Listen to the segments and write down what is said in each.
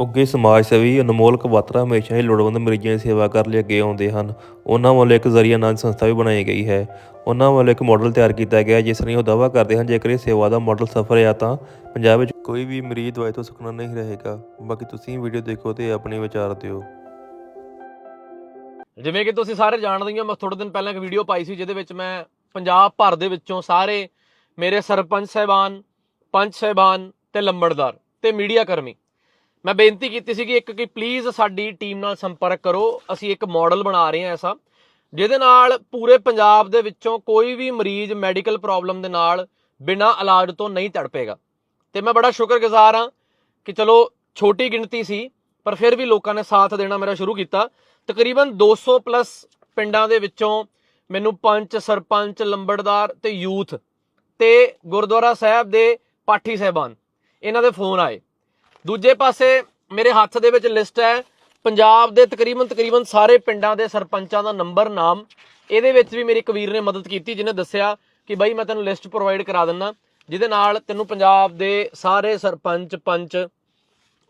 ਉੱਘੇ ਸਮਾਜ ਸੇਵੀ ਅਨਮੋਲ ਕਵਾਤਰਾ ਹਮੇਸ਼ਾ ਹੀ ਲੋੜਵੰਦ ਮਰੀਜ਼ਾਂ ਦੀ ਸੇਵਾ ਕਰਨ ਲਈ ਅੱਗੇ ਆਉਂਦੇ ਹਨ। ਉਹਨਾਂ ਵੱਲੋਂ ਇੱਕ ਜ਼ਰੀਆ ਨਾਮ ਸੰਸਥਾ ਵੀ ਬਣਾਈ ਗਈ ਹੈ। ਉਹਨਾਂ ਵੱਲੋਂ ਇੱਕ ਮਾਡਲ ਤਿਆਰ ਕੀਤਾ ਗਿਆ, ਜਿਸ ਨੇ ਉਹ ਦਾਅਵਾ ਕਰਦੇ ਹਨ, ਜੇਕਰ ਇਹ ਸੇਵਾ ਦਾ ਮਾਡਲ ਸਫਲ ਹੈ ਤਾਂ ਪੰਜਾਬ ਵਿੱਚ ਕੋਈ ਵੀ ਮਰੀਜ਼ ਦਵਾਈ ਤੋਂ ਸੁਖਣਾ ਨਹੀਂ ਰਹੇਗਾ। ਬਾਕੀ ਤੁਸੀਂ ਵੀਡੀਓ ਦੇਖੋ ਤੇ ਆਪਣੇ ਵਿਚਾਰ ਦਿਓ। ਜਿਵੇਂ ਕਿ ਤੁਸੀਂ ਸਾਰੇ ਜਾਣਦੇ ਹੋ ਮੈਂ ਥੋੜੇ ਦਿਨ ਪਹਿਲਾਂ ਇੱਕ ਵੀਡੀਓ ਪਾਈ ਸੀ, ਜਿਹਦੇ ਵਿੱਚ ਮੈਂ ਪੰਜਾਬ ਭਰ ਦੇ ਵਿੱਚੋਂ ਸਾਰੇ ਮੇਰੇ ਸਰਪੰਚ ਸਹਿਬਾਨ, ਪੰਚ ਸਹਿਬਾਨ ਤੇ ਲੰਬੜਦਾਰ ਤੇ ਮੀਡੀਆ ਕਰਮੀ ਮੈਂ ਬੇਨਤੀ ਕੀਤੀ ਸੀ ਕਿ ਇੱਕ ਕਿ ਪਲੀਜ਼ ਸਾਡੀ ਟੀਮ ਨਾਲ ਸੰਪਰਕ ਕਰੋ। ਅਸੀਂ ਇੱਕ ਮਾਡਲ ਬਣਾ ਰਹੇ ਹਾਂ ਐਸਾ। ਜਿਹਦੇ ਨਾਲ ਪੂਰੇ ਪੰਜਾਬ ਦੇ ਵਿੱਚੋਂ ਕੋਈ ਵੀ ਮਰੀਜ਼ ਮੈਡੀਕਲ ਪ੍ਰੋਬਲਮ ਦੇ ਨਾਲ ਬਿਨਾਂ ਇਲਾਜ ਤੋਂ ਨਹੀਂ ਤੜਪੇਗਾ ਤੇ ਮੈਂ ਬੜਾ ਸ਼ੁਕਰਗੁਜ਼ਾਰ ਹਾਂ ਕਿ ਚਲੋ ਛੋਟੀ ਗਿਣਤੀ ਸੀ, ਪਰ ਫਿਰ ਵੀ ਲੋਕਾਂ ਨੇ ਸਾਥ ਦੇਣਾ ਮੇਰਾ ਸ਼ੁਰੂ ਕੀਤਾ। ਤਕਰੀਬਨ 200 ਪਲੱਸ ਪਿੰਡਾਂ ਦੇ ਵਿੱਚੋਂ ਮੈਨੂੰ ਪੰਚ, ਸਰਪੰਚ, ਲੰਬੜਦਾਰ ਤੇ ਯੂਥ ਤੇ ਗੁਰਦੁਆਰਾ ਸਾਹਿਬ ਦੇ ਪਾਠੀ ਸਹਿਬਾਨ, ਇਹਨਾਂ ਦੇ ਫੋਨ ਆਏ। ਦੂਜੇ ਪਾਸੇ ਮੇਰੇ ਹੱਥ ਦੇ ਵਿੱਚ ਲਿਸਟ ਹੈ। ਪੰਜਾਬ ਦੇ ਤਕਰੀਬਨ ਤਕਰੀਬਨ ਸਾਰੇ ਪਿੰਡਾਂ ਦੇ ਸਰਪੰਚਾਂ ਦਾ ਨੰਬਰ, ਨਾਮ। ਇਹਦੇ ਵਿੱਚ ਵੀ ਮੇਰੀ ਕਬੀਰ ਨੇ ਮਦਦ ਕੀਤੀ, ਜਿਹਨੇ ਦੱਸਿਆ ਕਿ ਬਾਈ ਮੈਂ ਤੈਨੂੰ ਲਿਸਟ ਪ੍ਰੋਵਾਈਡ ਕਰਾ ਦਿੰਦਾ। ਜਿਹਦੇ ਨਾਲ ਤੈਨੂੰ ਪੰਜਾਬ ਦੇ ਸਾਰੇ ਸਰਪੰਚ, ਪੰਚ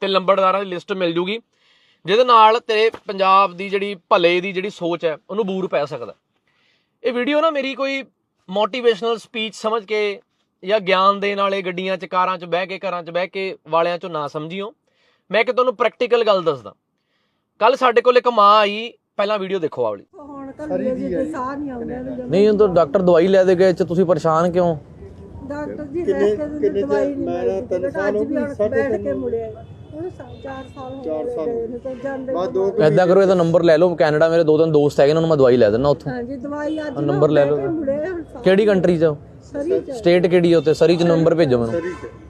ਤੇ ਲੰਬੜਦਾਰਾਂ ਦੀ ਲਿਸਟ ਮਿਲ ਜੂਗੀ। ਜਿਹਦੇ ਨਾਲ ਤੇਰੇ ਪੰਜਾਬ ਦੀ ਜਿਹੜੀ ਭਲੇ ਦੀ ਜਿਹੜੀ ਸੋਚ ਹੈ, ਉਹਨੂੰ ਬੂਰ ਪੈ ਸਕਦਾ। ਇਹ ਵੀਡੀਓ ਨਾ ਮੇਰੀ ਕੋਈ ਮੋਟੀਵੇਸ਼ਨਲ ਸਪੀਚ ਸਮਝ ਕੇ ਜਾਂ ਗਿਆਨ ਦੇਣ ਵਾਲੇ ਗੱਡੀਆਂ 'ਚ ਕਾਰਾਂ 'ਚ ਬਹਿ ਕੇ ਘਰਾਂ 'ਚ ਬਹਿ ਕੇ ਵਾਲਿਆਂ 'ਚੋਂ ਨਾ ਸਮਝਿਓ। ਮੈਂ ਕਿ ਤੁਹਾਨੂੰ ਪ੍ਰੈਕਟੀਕਲ ਗੱਲ ਦੱਸਦਾ। ਕੱਲ ਸਾਡੇ ਕੋਲ ਇੱਕ ਮਾਂ ਆਈ ਪਹਿਲਾਂ ਵੀਡੀਓ ਦੇਖੋ ਆਵਲੀ ਹੁਣ ਕੱਲੀ ਜੀ ਕੋਈ ਸਾਹ ਨਹੀਂ ਆਉਂਦਾ। ਨਹੀਂ ਉਹ ਡਾਕਟਰ ਦਵਾਈ ਲੈ ਦੇ ਗਏ ਚ ਤੁਸੀਂ ਪਰੇਸ਼ਾਨ ਕਿਉਂ? ਡਾਕਟਰ ਜੀ ਲੈ ਕੇ ਦਿੰਦੇ ਦਵਾਈ ਨਹੀਂ ਮਿਲਦੀ ਤਿੰਨ ਸਾਲ ਹੋ ਗਏ ਬੈਠ ਕੇ ਮੁੜਿਆ। ਹੁਣ 4 ਸਾਲ ਹੋ ਗਏ ਗਏ ਨੂੰ ਤਾਂ ਜਾਂਦੇ ਐਦਾਂ ਕਰੋ ਇਹਦਾ ਨੰਬਰ ਲੈ ਲਓ ਕੈਨੇਡਾ ਮੇਰੇ ਦੋ ਤਿੰਨ ਦੋਸਤ ਹੈਗੇ ਉਹਨਾਂ ਨੂੰ ਮੈਂ ਦਵਾਈ ਲੈ ਦਿੰਦਾ ਉੱਥੋਂ। ਹਾਂਜੀ ਦਵਾਈ ਅੱਜ ਨੰਬਰ ਲੈ ਲਓ ਕਿਹੜੀ ਕੰਟਰੀ 'ਚ? ਸਰੀ ਚ। ਸਟੇਟ ਕਿਹੜੀ ਹੈ ਉੱਥੇ? ਸਰੀ 'ਚ ਨੰਬਰ ਭੇਜੋ ਮੈਨੂੰ।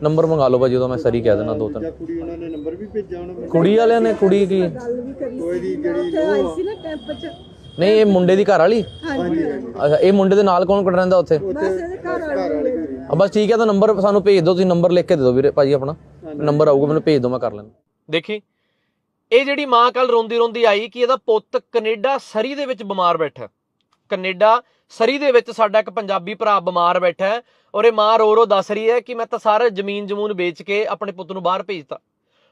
ਨੰਬਰ ਮੰਗਾ ਲਓ ਭਾਜੀ ਉਹਦਾ ਮੈਂ ਸਰੀ ਕਹਿ ਦੇਣਾ ਦੋ ਤਿੰਨ। ਕੁੜੀ ਉਹਨਾਂ ਨੇ ਨੰਬਰ ਵੀ ਭੇਜਿਆ ਉਹਨਾਂ ਕੁੜੀ ਵਾਲਿਆਂ ਨੇ ਕੁੜੀ ਕੀ? ਗੱਲ ਵੀ ਕਰੀ ਕੋਈ ਦੀ ਜਿਹੜੀ ਆਈ ਸੀ ਨਾ ਕੈਂਪ ਚ। ਨਹੀਂ ਇਹ ਮੁੰਡੇ ਦੀ ਘਰ ਵਾਲੀ? ਹਾਂਜੀ ਅੱਛਾ ਇਹ ਮੁੰਡੇ ਦੇ ਨਾਲ ਕੌਣ ਕੌਣ ਰਹਿੰਦਾ ਉੱਥੇ? ਬਸ ਇਹਦੇ ਘਰ ਵਾਲੀ ਆ ਬਸ ਠੀਕ ਹੈ ਤਾਂ ਨੰਬਰ ਸਾਨੂੰ ਭੇਜ ਦਿਓ ਤੁਸੀਂ ਨੰਬਰ ਲਿਖ ਕੇ ਦੇ ਦਿਓ ਵੀਰੇ ਭਾਜੀ ਆਪਣਾ। ਨੰਬਰ ਆਊਗਾ ਮੈਨੂੰ ਭੇਜ ਦਿਓ ਮੈਂ ਕਰ ਲੈਣਾ ਦੇਖੀ ਇਹ ਜਿਹੜੀ ਮਾਂ ਕੱਲ ਰੋਂਦੀ ਰੋਂਦੀ ਆਈ ਕਿ ਇਹਦਾ ਪੁੱਤ ਕੈਨੇਡਾ ਸਰੀ ਦੇ ਵਿੱਚ ਬਿਮਾਰ ਬੈਠਾ। ਕੈਨੇਡਾ ਸਰੀ ਦੇ ਵਿੱਚ ਸਾਡਾ ਇੱਕ ਪੰਜਾਬੀ ਭਰਾ ਬਿਮਾਰ ਬੈਠਾ ਹੈ ਔਰ ਇਹ ਮਾਂ ਰੋ ਰੋ ਦੱਸ ਰਹੀ ਹੈ ਕਿ ਮੈਂ ਤਾਂ ਸਾਰਾ ਜ਼ਮੀਨ ਜਮੂਨ ਵੇਚ ਕੇ ਆਪਣੇ ਪੁੱਤ ਨੂੰ ਬਾਹਰ ਭੇਜਤਾ।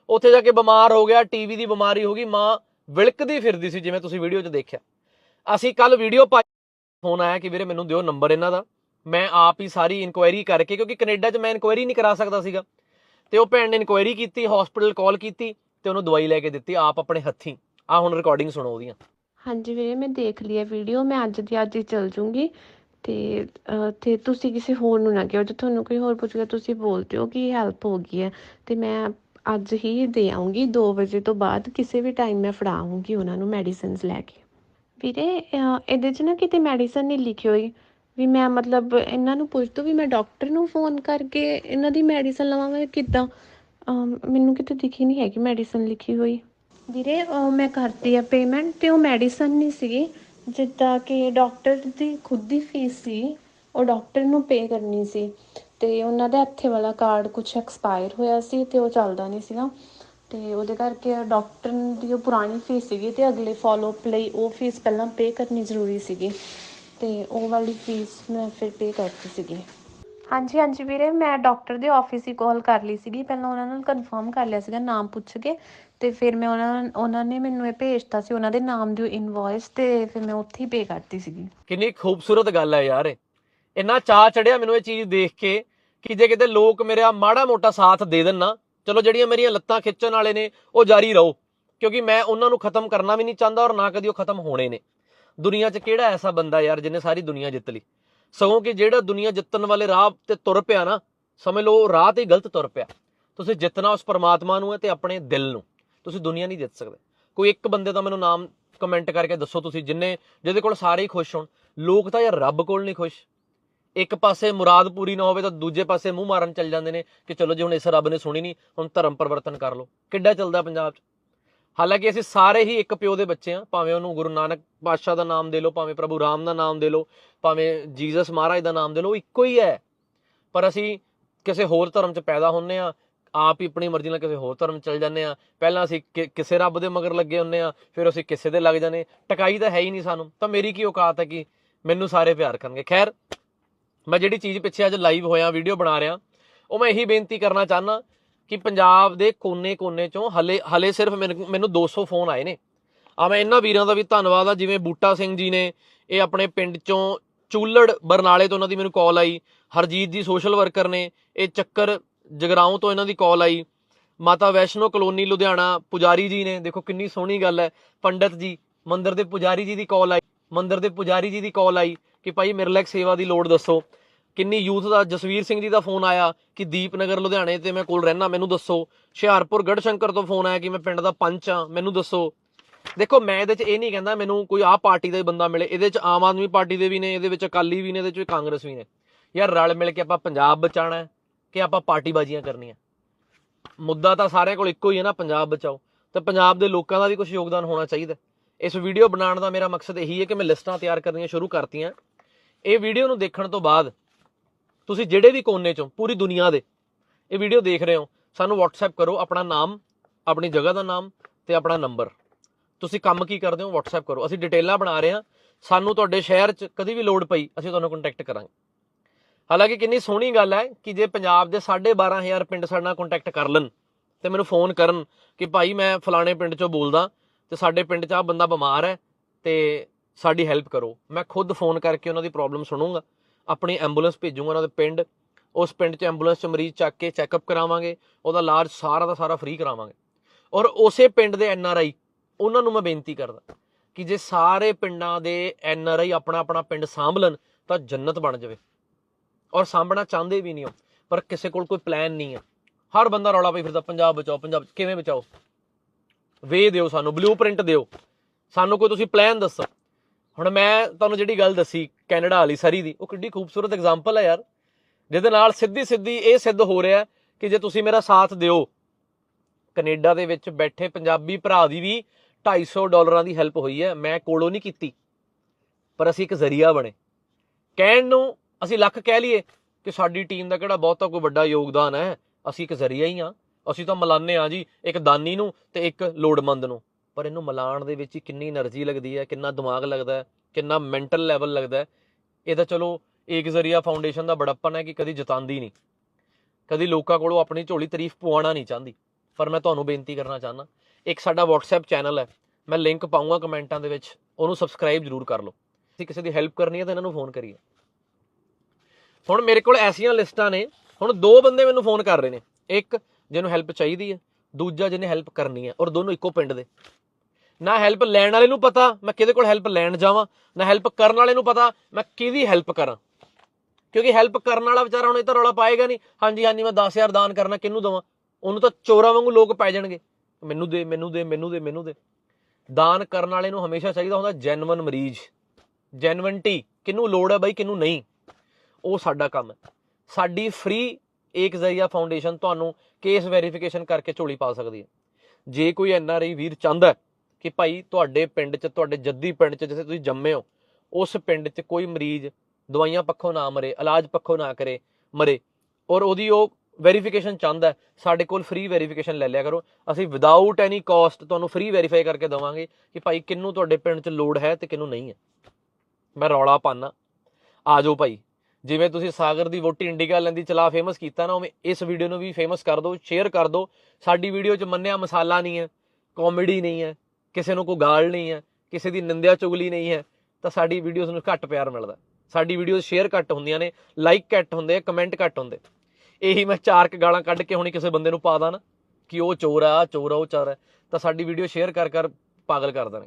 ਉੱਥੇ ਜਾ ਕੇ ਬਿਮਾਰ ਹੋ ਗਿਆ ਟੀਵੀ ਦੀ ਬਿਮਾਰੀ ਹੋ ਗਈ ਮਾਂ ਵਿਲਕਦੀ ਫਿਰਦੀ ਸੀ ਜਿਵੇਂ ਤੁਸੀਂ ਵੀਡੀਓ 'ਚ ਦੇਖਿਆ। ਅਸੀਂ ਕੱਲ ਵੀਡੀਓ ਪਾਈ। ਫੋਨ ਆਇਆ ਕਿ ਵੀਰੇ ਮੈਨੂੰ ਦਿਓ ਨੰਬਰ ਇਹਨਾਂ ਦਾ। ਮੈਂ ਆਪ ਹੀ ਸਾਰੀ ਇਨਕੁਆਇਰੀ ਕਰਕੇ ਕਿਉਂਕਿ ਕੈਨੇਡਾ 'ਚ ਮੈਂ ਇਨਕੁਆਇਰੀ ਨਹੀਂ ਕਰਾ ਸਕਦਾ ਸੀਗਾ। ਤੇ ਉਹ ਭੈਣ ਨੇ ਇਨਕੁਆਇਰੀ ਕੀਤੀ ਹਸਪੀਟਲ ਕਾਲ ਕੀਤੀ ਤੇ ਉਹਨੂੰ ਦਵਾਈ ਲੈ ਕੇ ਦਿੱਤੀ ਆਪ ਆਪਣੇ ਹੱਥੀਂ। ਆ ਹੁਣ ਰਿਕਾਰਡਿੰਗ ਸੁਣੋ ਉਹਦੀਆਂ। ਹਾਂਜੀ ਵੀਰੇ ਮੈਂ ਦੇਖ ਲਈ ਹੈ ਵੀਡੀਓ ਮੈਂ ਅੱਜ ਦੀ ਅੱਜ ਹੀ ਚਲ ਜੂੰਗੀ। ਤੇ ਅਹ, ਤੇ ਤੁਸੀਂ ਕਿਸੇ ਹੋਰ ਨੂੰ ਨਾ ਕਿਹੋ ਜੇ ਤੁਹਾਨੂੰ ਕੋਈ ਹੋਰ ਪੁੱਛੇਗਾ ਤੁਸੀਂ ਬੋਲ ਦਿਓ ਕਿ ਹੈਲਪ ਹੋ ਗਈ ਹੈ। ਤੇ ਮੈਂ ਅੱਜ ਹੀ ਦੇ ਆਉਂਗੀ 2 ਵਜੇ ਤੋਂ ਬਾਅਦ ਕਿਸੇ ਵੀ ਟਾਈਮ ਮੈਂ ਫੜਾ ਉਹਨਾਂ ਨੂੰ ਮੈਡੀਸਿਨਸ ਲੈ ਕੇ। ਵੀਰੇ ਇਹਦੇ 'ਚ ਨਾ ਕਿਤੇ ਮੈਡੀਸਨ ਨਹੀਂ ਲਿਖੀ ਹੋਈ ਵੀ ਮੈਂ ਮਤਲਬ ਇਹਨਾਂ ਨੂੰ ਪੁੱਛ ਦੋ ਵੀ ਮੈਂ ਡਾਕਟਰ ਨੂੰ ਫੋਨ ਕਰਕੇ ਇਹਨਾਂ ਦੀ ਮੈਡੀਸਨ ਲਵਾਂਗਾ ਕਿੱਦਾਂ? ਮੈਨੂੰ ਕਿਤੇ ਦਿਖੀ ਨਹੀਂ ਹੈਗੀ ਮੈਡੀਸਨ ਲਿਖੀ ਹੋਈ। ਵੀਰੇ, ਉਹ ਮੈਂ ਕਰਤੀ ਆ ਪੇਮੈਂਟ ਤੇ ਉਹ ਮੈਡੀਸਨ ਨਹੀਂ ਸੀਗੀ। ਜਿੱਦਾਂ ਕਿ ਡਾਕਟਰ ਦੀ ਖੁਦ ਦੀ ਫੀਸ ਸੀ, ਉਹ ਡਾਕਟਰ ਨੂੰ ਪੇ ਕਰਨੀ ਸੀ। ਤੇ ਉਹਨਾਂ ਦਾ ਇੱਥੇ ਵਾਲਾ ਕਾਰਡ ਕੁਝ ਐਕਸਪਾਇਰ ਹੋਇਆ ਸੀ ਤੇ ਉਹ ਚੱਲਦਾ ਨਹੀਂ ਸੀਗਾ। ਤੇ ਉਹਦੇ ਕਰਕੇ ਡਾਕਟਰ ਦੀ ਉਹ ਪੁਰਾਣੀ ਫੀਸ ਸੀਗੀ ਤੇ ਅਗਲੇ ਫਾਲੋਅਪ ਲਈ ਉਹ ਫੀਸ ਪਹਿਲਾਂ ਪੇ ਕਰਨੀ ਜ਼ਰੂਰੀ ਸੀਗੀ। ਤੇ ਉਹ ਵਾਲੀ ਫੀਸ ਮੈਂ ਫਿਰ ਪੇ ਕਰਤੀ ਸੀਗੀ। ਹਾਂਜੀ ਹਾਂਜੀ ਵੀਰੇ ਮੈਂ ਡਾਕਟਰ ਦੇ ਆਫਿਸ ਹੀ ਕਾਲ ਕਰ ਲਈ ਸੀਗੀ। ਪਹਿਲਾਂ ਉਹਨਾਂ ਨਾਲ ਕਨਫਰਮ ਕਰ ਲਿਆ ਸੀਗਾ ਨਾਮ ਪੁੱਛ ਕੇ। ਤੇ ਫਿਰ ਮੈਂ ਉਹਨਾਂ ਉਹਨਾਂ ਨੇ ਮੈਨੂੰ ਇਹ ਭੇਜਤਾ ਸੀ ਉਹਨਾਂ ਦੇ ਨਾਮ ਦੀ ਇਨਵੋਇਸ ਤੇ ਫਿਰ ਮੈਂ ਉੱਥੇ ਹੀ ਪੇ ਕਰਤੀ ਸੀਗੀ। ਕਿੰਨੀ ਖੂਬਸੂਰਤ ਗੱਲ ਹੈ ਯਾਰ ਇਹ। ਇੰਨਾ ਚਾਹ ਚੜਿਆ ਮੈਨੂੰ ਇਹ ਚੀਜ਼ ਦੇਖ ਕੇ ਕਿ ਜੇ ਕਿਤੇ ਲੋਕ ਮੇਰਾ ਮਾੜਾ ਮੋਟਾ ਸਾਥ ਦੇ ਦੇਣ ਨਾ ਚਲੋ ਜਿਹੜੀਆਂ ਮੇਰੀਆਂ ਲੱਤਾਂ ਖਿੱਚਣ ਵਾਲੇ ਨੇ, ਉਹ ਜਾਰੀ ਰਹੋ, ਕਿਉਂਕਿ ਮੈਂ ਉਹਨਾਂ ਨੂੰ ਖਤਮ ਕਰਨਾ ਵੀ ਨਹੀਂ ਚਾਹੁੰਦਾ ਔਰ ਨਾ ਕਦੀ ਉਹ ਖਤਮ ਹੋਣੇ ਨੇ। ਦੁਨੀਆ 'ਚ ਕਿਹੜਾ ਐਸਾ ਬੰਦਾ ਯਾਰ ਜਿਹਨੇ ਸਾਰੀ ਦੁਨੀਆ ਜਿੱਤ ਲਈ? ਸਗੋਂ ਕਿ ਜਿਹੜਾ ਦੁਨੀਆ ਜਿੱਤਣ ਵਾਲੇ ਰਾਹ ਤੇ ਤੁਰ ਪਿਆ ਨਾ, ਸਮਝ ਲਓ ਰਾਹ ਤੇ ਗਲਤ ਤੁਰ ਪਿਆ। ਤੁਸੀਂ ਜਿੱਤਣਾ ਉਸ ਪਰਮਾਤਮਾ ਨੂੰ ਹੈ ਤੇ ਆਪਣੇ ਦਿਲ ਨੂੰ। ਤੁਸੀਂ ਦੁਨੀਆ ਨਹੀਂ ਜਿੱਤ ਸਕਦੇ। ਕੋਈ ਇੱਕ ਬੰਦੇ ਦਾ ਮੈਨੂੰ ਨਾਮ ਕਮੈਂਟ ਕਰਕੇ ਦੱਸੋ ਤੁਸੀਂ, ਜਿੰਨੇ, ਜਿਹਦੇ ਕੋਲ ਸਾਰੇ ਹੀ ਖੁਸ਼ ਹੋਣ। ਲੋਕ ਤਾਂ ਯਾਰ ਰੱਬ ਕੋਲ ਨਹੀਂ ਖੁਸ਼। ਇੱਕ ਪਾਸੇ ਮੁਰਾਦ ਪੂਰੀ ਨਾ ਹੋਵੇ ਤਾਂ ਦੂਜੇ ਪਾਸੇ ਮੂੰਹ ਮਾਰਨ ਚੱਲ ਜਾਂਦੇ ਨੇ ਕਿ ਚਲੋ ਜੇ, ਹੁਣ ਇਸ ਰੱਬ ਨੇ ਸੁਣੀ ਨਹੀਂ ਹੁਣ ਧਰਮ ਪਰਿਵਰਤਨ ਕਰ ਲਓ। ਕਿੱਡਾ ਚੱਲਦਾ ਪੰਜਾਬ 'ਚ? ਹਾਲਾਂਕਿ ਅਸੀਂ ਸਾਰੇ ਹੀ ਇੱਕ ਪਿਓ ਦੇ ਬੱਚੇ ਆ ਭਾਵੇਂ ਉਹਨੂੰ ਗੁਰੂ ਨਾਨਕ ਪਾਤਸ਼ਾਹ ਦਾ ਨਾਮ ਦੇ ਲਓ, ਭਾਵੇਂ ਪ੍ਰਭੂ ਰਾਮ ਦਾ ਨਾਮ ਦੇ ਲਓ, ਭਾਵੇਂ ਜੀਸਸ ਮਹਾਰਾਜ ਦਾ ਨਾਮ ਦੇ ਲਓ ਇੱਕੋ ਹੀ ਹੈ। ਪਰ ਅਸੀਂ ਕਿਸੇ ਹੋਰ ਧਰਮ 'ਚ ਪੈਦਾ ਹੁੰਨੇ ਆ ਆਪ ਹੀ ਆਪਣੀ ਮਰਜ਼ੀ ਨਾਲ ਕਿਸੇ ਹੋਰ ਧਰਮ 'ਚ ਚਲ ਜਾਂਦੇ ਆ ਪਹਿਲਾਂ ਅਸੀਂ ਕਿ- ਕਿਸੇ ਰੱਬ ਦੇ ਮਗਰ ਲੱਗੇ ਹੁੰਨੇ ਆ ਫਿਰ ਅਸੀਂ ਕਿਸੇ ਦੇ ਲੱਗ ਜਾਂਦੇ ਟਕਾਈ ਤਾਂ ਹੈ ਹੀ ਨਹੀਂ ਸਾਨੂੰ। ਤਾਂ ਮੇਰੀ ਕੀ ਔਕਾਤ ਹੈ ਕਿ ਮੈਨੂੰ ਸਾਰੇ ਪਿਆਰ ਕਰਨਗੇ। ਖੈਰ ਮੈਂ ਜਿਹੜੀ ਚੀਜ਼ ਪਿੱਛੇ ਅੱਜ ਲਾਈਵ ਹੋਇਆ ਵੀਡੀਓ ਬਣਾ ਰਿਹਾ, ਉਹ ਮੈਂ ਇਹੀ ਬੇਨਤੀ ਕਰਨਾ ਚਾਹਨਾ ਕਿ ਪੰਜਾਬ ਦੇ ਕੋਨੇ-ਕੋਨੇ ਚੋਂ ਹਲੇ ਹਲੇ ਸਿਰਫ ਮੈਨੂੰ ਮੈਨੂੰ 200 ਫੋਨ ਆਏ ਨੇ। ਆ ਮੈਂ ਇਹਨਾਂ ਵੀਰਾਂ ਦਾ ਵੀ ਧੰਨਵਾਦ ਆ, ਜਿਵੇਂ ਬੂਟਾ ਸਿੰਘ ਜੀ ਨੇ, ਇਹ ਆਪਣੇ ਪਿੰਡ ਚੋਂ ਚੂਲੜ ਬਰਨਾਲੇ ਤੋਂ ਉਹਨਾਂ ਦੀ ਮੈਨੂੰ ਕਾਲ ਆਈ, ਹਰਜੀਤ ਜੀ ਸੋਸ਼ਲ ਵਰਕਰ ਨੇ, ਇਹ ਚੱਕਰ ਜਗਰਾਉਂ ਤੋਂ ਇਹਨਾਂ ਦੀ ਕਾਲ ਆਈ, ਮਾਤਾ ਵੈਸ਼ਨੋ ਕਲੋਨੀ ਲੁਧਿਆਣਾ ਪੁਜਾਰੀ ਜੀ ਨੇ, ਦੇਖੋ ਕਿੰਨੀ ਸੋਹਣੀ ਗੱਲ ਹੈ, ਪੰਡਤ ਜੀ, ਮੰਦਰ ਦੇ ਪੁਜਾਰੀ ਜੀ ਦੀ ਕਾਲ ਆਈ, ਮੰਦਰ ਦੇ ਪੁਜਾਰੀ ਜੀ ਦੀ ਕਾਲ ਆਈ ਕਿ ਭਾਈ ਮੇਰੇ ਲਈ ਇੱਕ ਸੇਵਾ ਦੀ ਲੋੜ ਦੱਸੋ। ਕਿੰਨੀ ਯੂਥ ਦਾ, ਜਸਵੀਰ ਸਿੰਘ ਜੀ ਦਾ ਫੋਨ ਆਇਆ ਕਿ ਦੀਪਨਗਰ, ਲੁਧਿਆਣੇ ਤੇ ਮੈਂ ਕੋਲ ਰਹਿਣਾ ਮੈਨੂੰ ਦੱਸੋ। ਹੁਸ਼ਿਆਰਪੁਰ, ਗੜਸ਼ੰਕਰ ਤੋਂ ਫੋਨ ਆਇਆ ਕਿ ਮੈਂ ਪਿੰਡ ਦਾ ਪੰਚ ਆ ਮੈਨੂੰ ਦੱਸੋ। ਦੇਖੋ, ਮੈਂ ਇਹਦੇ 'ਚ ਇਹ ਨਹੀਂ ਕਹਿੰਦਾ ਮੈਨੂੰ ਕੋਈ ਆਹ ਪਾਰਟੀ ਦਾ ਹੀ ਬੰਦਾ ਮਿਲੇ। ਇਹਦੇ 'ਚ ਆਮ ਆਦਮੀ ਪਾਰਟੀ ਦੇ ਵੀ ਨੇ, ਇਹਦੇ ਵਿੱਚ ਅਕਾਲੀ ਵੀ ਨੇ, ਇਹਦੇ 'ਚ ਕਾਂਗਰਸ ਵੀ ਨੇ। ਯਾਰ ਰਲ ਮਿਲ ਕੇ ਆਪਾਂ ਪੰਜਾਬ ਬਚਾਣਾ ਹੈ ਕਿ ਆਪਾਂ ਪਾਰਟੀਬਾਜ਼ੀਆਂ ਕਰਨੀਆਂ? ਮੁੱਦਾ ਤਾਂ ਸਾਰਿਆਂ ਕੋਲ ਇੱਕੋ ਹੀ ਹੈ ਨਾ, ਪੰਜਾਬ ਬਚਾਓ। ਤੇ ਪੰਜਾਬ ਦੇ ਲੋਕਾਂ ਦਾ ਵੀ ਕੁਝ ਯੋਗਦਾਨ ਹੋਣਾ ਚਾਹੀਦਾ ਇਸ ਵੀਡੀਓ ਬਣਾਉਣ ਦਾ ਮੇਰਾ ਮਕਸਦ ਇਹੀ ਹੈ ਕਿ ਮੈਂ ਲਿਸਟਾਂ ਤਿਆਰ ਕਰਨੀਆਂ ਸ਼ੁਰੂ ਕਰਤੀਆਂ। ਇਹ ਵੀਡੀਓ ਨੂੰ ਦੇਖਣ ਤੋਂ ਬਾਅਦ ਤੁਸੀਂ ਜਿਹੜੇ ਵੀ ਕੋਨੇ ਚੋਂ, ਪੂਰੀ ਦੁਨੀਆ ਦੇ ਇਹ ਵੀਡੀਓ ਦੇਖ ਰਹੇ ਹੋ, ਸਾਨੂੰ WhatsApp ਕਰੋ, ਆਪਣਾ ਨਾਮ, ਆਪਣੀ ਜਗ੍ਹਾ ਦਾ ਨਾਮ ਤੇ ਆਪਣਾ ਨੰਬਰ ਤੁਸੀਂ ਕੰਮ ਕੀ ਕਰਦੇ ਹੋ, WhatsApp ਕਰੋ। ਅਸੀਂ ਡਿਟੇਲਾਂ ਬਣਾ ਰਹੇ ਹਾਂ। ਸਾਨੂੰ ਤੁਹਾਡੇ ਸ਼ਹਿਰ 'ਚ ਕਦੀ ਵੀ ਲੋੜ ਪਈ, ਅਸੀਂ ਤੁਹਾਨੂੰ ਕੰਟੈਕਟ ਕਰਾਂਗੇ। ਹਾਲਾਂਕਿ ਕਿੰਨੀ ਸੋਹਣੀ ਗੱਲ ਹੈ ਕਿ ਜੇ ਪੰਜਾਬ ਦੇ 12500 ਪਿੰਡ ਸਾਡੇ ਨਾਲ ਕੰਟੈਕਟ ਕਰ ਲੈਣ ਤੇ ਮੈਨੂੰ ਫੋਨ ਕਰਨ ਕਿ ਭਾਈ ਮੈਂ ਫਲਾਣੇ ਪਿੰਡ 'ਚੋਂ ਬੋਲਦਾ ਤੇ ਸਾਡੇ ਪਿੰਡ 'ਚ ਆ ਬੰਦਾ ਬਿਮਾਰ ਹੈ ਤੇ ਸਾਡੀ ਹੈਲਪ ਕਰੋ। ਮੈਂ ਖੁਦ ਫੋਨ ਕਰਕੇ ਉਹਨਾਂ ਦੀ ਪ੍ਰੋਬਲਮ ਸੁਣੂੰਗਾ। ਆਪਣੀ ਐਂਬੂਲੈਂਸ ਭੇਜੂੰਗਾ ਉਹਨਾਂ ਦੇ ਪਿੰਡ। ਉਸ ਪਿੰਡ 'ਚ ਐਂਬੂਲੈਂਸ 'ਚ ਮਰੀਜ਼ ਚੱਕ ਕੇ ਚੈੱਕਅਪ ਕਰਾਵਾਂਗੇ। ਉਹਦਾ ਇਲਾਜ ਸਾਰਾ ਦਾ ਸਾਰਾ ਫ੍ਰੀ ਕਰਾਵਾਂਗੇ। ਔਰ ਉਸੇ ਪਿੰਡ ਦੇ ਐਨ ਆਰ ਆਈ ਉਹਨਾਂ ਨੂੰ ਮੈਂ ਬੇਨਤੀ ਕਰਦਾ ਕਿ ਜੇ ਸਾਰੇ ਪਿੰਡਾਂ ਦੇ ਐਨ ਆਰ ਆਈ ਆਪਣਾ ਆਪਣਾ ਪਿੰਡ ਸਾਂਭ ਲੈਣ ਤਾਂ ਜੰਨਤ ਬਣ ਜਾਵੇ। ਔਰ ਸਾਂਭਣਾ ਚਾਹੁੰਦੇ ਵੀ ਨਹੀਂ ਹੋ ਪਰ ਕਿਸੇ ਕੋਲ ਕੋਈ ਪਲਾਨ ਨਹੀਂ ਹੈ। ਹਰ ਬੰਦਾ ਰੌਲਾ ਪਈ ਫਿਰਦਾ, ਪੰਜਾਬ ਬਚਾਓ, ਪੰਜਾਬ ਕਿਵੇਂ ਬਚਾਓ? ਵੇ ਦਿਓ ਸਾਨੂੰ ਬਲੂਪ੍ਰਿੰਟ ਦਿਓ। ਸਾਨੂੰ ਕੋਈ ਤੁਸੀਂ ਪਲਾਨ ਦੱਸੋ। ਹੁਣ ਮੈਂ ਤੁਹਾਨੂੰ ਜਿਹੜੀ ਗੱਲ ਦੱਸੀ, ਕੈਨੇਡਾ ਵਾਲੀ ਸਰੀ ਦੀ, ਉਹ ਕਿੱਡੀ ਖੂਬਸੂਰਤ ਐਗਜ਼ਾਮਪਲ ਹੈ ਯਾਰ। ਜਿਹਦੇ ਨਾਲ ਸਿੱਧੀ ਸਿੱਧੀ ਇਹ ਸਿੱਧ ਹੋ ਰਿਹਾ ਕਿ ਜੇ ਤੁਸੀਂ ਮੇਰਾ ਸਾਥ ਦਿਓ, ਕੈਨੇਡਾ ਦੇ ਵਿੱਚ ਬੈਠੇ ਪੰਜਾਬੀ ਭਰਾ ਦੀ ਵੀ 250 ਡਾਲਰਾਂ ਦੀ ਹੈਲਪ ਹੋਈ ਹੈ। ਮੈਂ ਕੋਲੋਂ ਨਹੀਂ ਕੀਤੀ, ਪਰ ਅਸੀਂ ਇੱਕ ਜ਼ਰੀਆ ਬਣੇ। ਕਹਿਣ ਨੂੰ ਅਸੀਂ ਲੱਖ ਕਹਿ ਲਈਏ ਕਿ ਸਾਡੀ ਟੀਮ ਦਾ ਕਿਹੜਾ ਬਹੁਤਾ ਕੋਈ ਵੱਡਾ ਯੋਗਦਾਨ ਹੈ। ਅਸੀਂ ਇੱਕ ਜ਼ਰੀਆ ਹੀ ਆ ਅਸੀਂ ਤਾਂ ਮਿਲਾਨੇ ਆ ਜੀ, ਇੱਕ ਦਾਨੀ ਨੂੰ ਤੇ ਇੱਕ ਲੋੜਮੰਦ ਨੂੰ। ਪਰ ਇਹਨੂੰ ਮਿਲਾਣ ਦੇ ਵਿੱਚ ਕਿੰਨੀ એનર્ਜੀ ਲੱਗਦੀ ਹੈ, ਕਿੰਨਾ ਦਿਮਾਗ ਲੱਗਦਾ ਹੈ, ਕਿੰਨਾ ਮੈਂਟਲ ਲੈਵਲ ਲੱਗਦਾ ਹੈ। ਇਹ ਤਾਂ ਚਲੋ ਇੱਕ ਜ਼ਰੀਆ ਫਾਊਂਡੇਸ਼ਨ ਦਾ ਬੜੱਪਨ ਹੈ ਕਿ ਕਦੀ ਜਤਾਂਦੀ ਨਹੀਂ। ਕਦੀ ਲੋਕਾਂ ਕੋਲੋਂ ਆਪਣੀ ਝੋਲੀ ਤਾਰੀਫ ਪਵਾਉਣਾ ਨਹੀਂ ਚਾਹੁੰਦੀ। ਪਰ ਮੈਂ ਤੁਹਾਨੂੰ ਬੇਨਤੀ ਕਰਨਾ ਚਾਹਨਾ ਇੱਕ ਸਾਡਾ WhatsApp ਚੈਨਲ ਹੈ, ਮੈਂ ਲਿੰਕ ਪਾਉਂਗਾ ਕਮੈਂਟਾਂ ਦੇ ਵਿੱਚ, ਉਹਨੂੰ ਸਬਸਕ੍ਰਾਈਬ ਜ਼ਰੂਰ ਕਰ ਲਓ। ਤੁਸੀਂ ਕਿਸੇ ਦੀ ਹੈਲਪ ਕਰਨੀ ਹੈ ਤਾਂ ਇਹਨਾਂ ਨੂੰ ਫੋਨ ਕਰੀਏ। ਹੁਣ ਮੇਰੇ ਕੋਲ ਐਸੀਆਂ ਲਿਸਟਾਂ ਨੇ, ਹੁਣ ਦੋ ਬੰਦੇ ਮੈਨੂੰ ਫੋਨ ਕਰ ਰਹੇ ਨੇ। ਇੱਕ ਜਿਹਨੂੰ ਹੈਲਪ ਚਾਹੀਦੀ ਹੈ, ਦੂਜਾ ਜਿਹਨੇ ਹੈਲਪ ਕਰਨੀ ਹੈ, ਔਰ ਦੋਨੋਂ ਇੱਕੋ ਪਿੰਡ ਦੇ। ਨਾ ਹੈਲਪ ਲੈਣ ਵਾਲੇ ਨੂੰ ਪਤਾ ਮੈਂ ਕਿਹਦੇ ਕੋਲ ਹੈਲਪ ਲੈਣ ਜਾਵਾਂ, ਨਾ ਹੈਲਪ ਕਰਨ ਵਾਲੇ ਨੂੰ ਪਤਾ ਮੈਂ ਕਿਹਦੀ ਹੈਲਪ ਕਰਾਂ। ਕਿਉਂਕਿ ਹੈਲਪ ਕਰਨ ਵਾਲਾ ਵਿਚਾਰਾ ਹੁਣ ਇਹ ਤਾਂ ਰੌਲਾ ਪਾਏਗਾ ਨਹੀਂ, ਹਾਂਜੀ ਹਾਂਜੀ, ਮੈਂ 10000 ਦਾਨ ਕਰਨਾ, ਕਿਹਨੂੰ ਦਵਾਂ? ਉਹਨੂੰ ਤਾਂ ਚੋਰਾਂ ਵਾਂਗੂ ਲੋਕ ਪੈ ਜਾਣਗੇ। ਮੈਨੂੰ ਦੇ ਮੈਨੂੰ ਦੇ ਮੈਨੂੰ ਦੇ ਮੈਨੂੰ ਦੇ। ਦਾਨ ਕਰਨ ਵਾਲੇ ਨੂੰ ਹਮੇਸ਼ਾ ਚਾਹੀਦਾ ਹੁੰਦਾ ਜੈਨੂਇਨ ਮਰੀਜ਼। ਜੈਨੂਇਨਟੀ ਕਿਹਨੂੰ ਲੋੜ ਹੈ ਬਾਈ, ਕਿਹਨੂੰ ਨਹੀਂ? ਉਹ ਸਾਡਾ ਕੰਮ ਹੈ। ਸਾਡੀ ਫ੍ਰੀ ਏਕ ਜ਼ਰੀਆ ਫਾਊਂਡੇਸ਼ਨ ਤੁਹਾਨੂੰ ਕੇਸ ਵੈਰੀਫਿਕੇਸ਼ਨ ਕਰਕੇ ਝੋਲੀ ਪਾ ਸਕਦੀ ਹੈ। ਜੇ ਕੋਈ ਐਨਆਰਆਈ ਵੀਰ ਚਾਹੁੰਦਾ ਕਿ ਭਾਈ ਤੁਹਾਡੇ ਪਿੰਡ 'ਚ, ਤੁਹਾਡੇ ਜੱਦੀ ਪਿੰਡ 'ਚ ਜਿੱਥੇ ਤੁਸੀਂ ਜੰਮੇ ਹੋ, ਉਸ ਪਿੰਡ 'ਚ ਕੋਈ ਮਰੀਜ਼ ਦਵਾਈਆਂ ਪੱਖੋਂ ਨਾ ਮਰੇ, ਇਲਾਜ ਪੱਖੋਂ ਨਾ ਕਰੇ, ਮਰੇ। ਔਰ ਉਹਦੀ ਉਹ ਵੈਰੀਫਿਕੇਸ਼ਨ ਚਾਹੁੰਦਾ ਸਾਡੇ ਕੋਲ ਫ੍ਰੀ ਵੈਰੀਫਿਕੇਸ਼ਨ ਲੈ ਲਿਆ ਕਰੋ। ਅਸੀਂ ਵਿਦਆਊਟ ਐਨੀ ਕਾਸਟ ਤੁਹਾਨੂੰ ਫ੍ਰੀ ਵੈਰੀਫਾਈ ਕਰਕੇ ਦਵਾਂਗੇ ਕਿ ਭਾਈ ਕਿੰਨੂੰ ਤੁਹਾਡੇ ਪਿੰਡ 'ਚ ਲੋੜ ਹੈ ਤੇ ਕਿੰਨੂੰ ਨਹੀਂ ਹੈ। ਮੈਂ ਰੌਲਾ ਪਾਣਾ ਆ ਜਾਓ ਭਾਈ। ਜਿਵੇਂ ਤੁਸੀਂ ਸਾਗਰ ਦੀ ਵੋਟੀ ਇੰਡੀਕਾ ਲੈਂਦੀ ਚਲਾ ਫੇਮਸ ਕੀਤਾ ਨਾ, ਉਵੇਂ ਇਸ ਵੀਡੀਓ ਨੂੰ ਵੀ ਫੇਮਸ ਕਰ ਦਿਓ ਸ਼ੇਅਰ ਕਰ ਦਿਓ। ਸਾਡੀ ਵੀਡੀਓ 'ਚ ਮੰਨਿਆ ਮਸਾਲਾ ਨਹੀਂ ਹੈ ਕਾਮੇਡੀ ਨਹੀਂ ਹੈ। ਕਿਸੇ ਨੂੰ ਕੋਈ ਗਾਲ ਨਹੀਂ ਹੈ, ਕਿਸੇ ਦੀ ਨਿੰਦਿਆ ਚੁਗਲੀ ਨਹੀਂ ਹੈ, ਤਾਂ ਸਾਡੀ ਵੀਡੀਓਜ਼ ਨੂੰ ਘੱਟ ਪਿਆਰ ਮਿਲਦਾ। ਸਾਡੀ ਵੀਡੀਓਜ਼ ਸ਼ੇਅਰ ਘੱਟ ਹੁੰਦੀਆਂ ਨੇ ਲਾਈਕ ਘੱਟ ਹੁੰਦੇ ਆ ਕਮੈਂਟ ਘੱਟ ਹੁੰਦੇ। ਇਹੀ ਮੈਂ ਚਾਰ ਕ ਗਾਲਾਂ ਕੱਢ ਕੇ ਹੁਣੀ ਕਿਸੇ ਬੰਦੇ ਨੂੰ ਪਾ ਦਾਂ ਨਾ, ਕਿ ਉਹ ਚੋਰ ਆ, ਆਹ ਚੋਰ ਆ, ਉਹ ਚੋਰ ਆ, ਤਾਂ ਸਾਡੀ ਵੀਡੀਓ ਸ਼ੇਅਰ ਕਰ ਕਰ ਪਾਗਲ ਕਰ ਦੇਣੇ